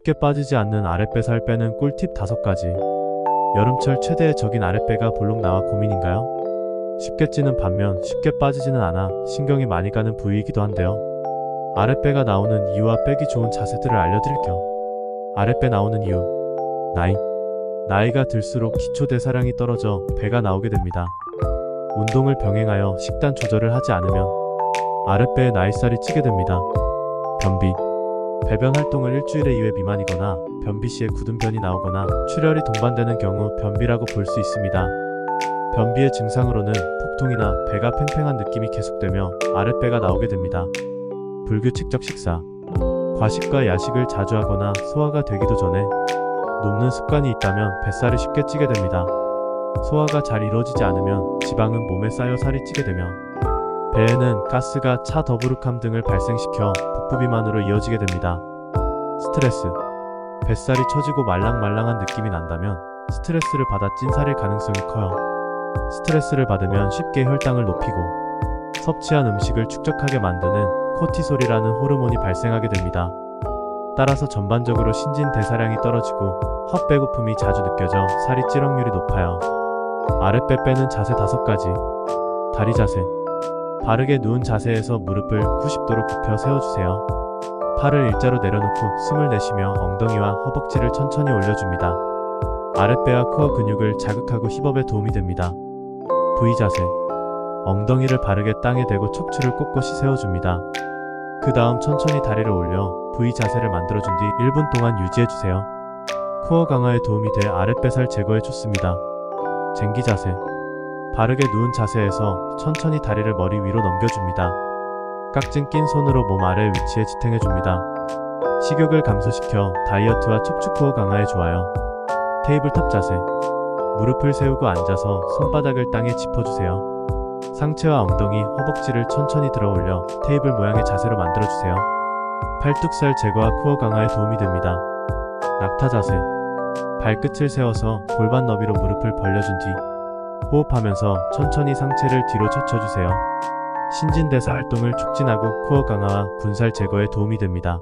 쉽게 빠지지 않는 아랫배 살 빼는 꿀팁 5가지. 여름철 최대의 적인 아랫배가 볼록 나와 고민인가요? 쉽게 찌는 반면 쉽게 빠지지는 않아 신경이 많이 가는 부위이기도 한데요. 아랫배가 나오는 이유와 빼기 좋은 자세들을 알려드릴게요. 아랫배 나오는 이유. 나이. 나이가 들수록 기초 대사량이 떨어져 배가 나오게 됩니다. 운동을 병행하여 식단 조절을 하지 않으면 아랫배에 나이살이 찌게 됩니다. 변비. 배변 활동을 일주일에 2회 미만이거나 변비 시에 굳은 변이 나오거나 출혈이 동반되는 경우 변비라고 볼 수 있습니다. 변비의 증상으로는 복통이나 배가 팽팽한 느낌이 계속되며 아랫배가 나오게 됩니다. 불규칙적 식사. 과식과 야식을 자주 하거나 소화가 되기도 전에 눕는 습관이 있다면 뱃살이 쉽게 찌게 됩니다. 소화가 잘 이루어지지 않으면 지방은 몸에 쌓여 살이 찌게 되며 배에는 가스가 차 더부룩함 등을 발생시켜 복부비만으로 이어지게 됩니다. 스트레스. 뱃살이 처지고 말랑말랑한 느낌이 난다면 스트레스를 받아 찐살일 가능성이 커요. 스트레스를 받으면 쉽게 혈당을 높이고 섭취한 음식을 축적하게 만드는 코티솔이라는 호르몬이 발생하게 됩니다. 따라서 전반적으로 신진 대사량이 떨어지고 헛배고픔이 자주 느껴져 살이 찔 확률이 높아요. 아랫배 빼는 자세 다섯 가지. 다리 자세. 바르게 누운 자세에서 무릎을 90도로 굽혀 세워주세요. 팔을 일자로 내려놓고 숨을 내쉬며 엉덩이와 허벅지를 천천히 올려줍니다. 아랫배와 코어 근육을 자극하고 힙업에 도움이 됩니다. V 자세. 엉덩이를 바르게 땅에 대고 척추를 꼿꼿이 세워줍니다. 그 다음 천천히 다리를 올려 V 자세를 만들어준 뒤 1분 동안 유지해주세요. 코어 강화에 도움이 돼 아랫배살 제거에 좋습니다. 쟁기 자세. 바르게 누운 자세에서 천천히 다리를 머리 위로 넘겨줍니다. 깍진 낀 손으로 몸 아래 위치에 지탱해줍니다. 식욕을 감소시켜 다이어트와 척추 코어 강화에 좋아요. 테이블탑 자세. 무릎을 세우고 앉아서 손바닥을 땅에 짚어주세요. 상체와 엉덩이, 허벅지를 천천히 들어 올려 테이블 모양의 자세로 만들어주세요. 팔뚝살 제거와 코어 강화에 도움이 됩니다. 낙타 자세. 발끝을 세워서 골반 너비로 무릎을 벌려준 뒤 호흡하면서 천천히 상체를 뒤로 젖혀주세요. 신진대사 활동을 촉진하고 코어 강화와 군살 제거에 도움이 됩니다.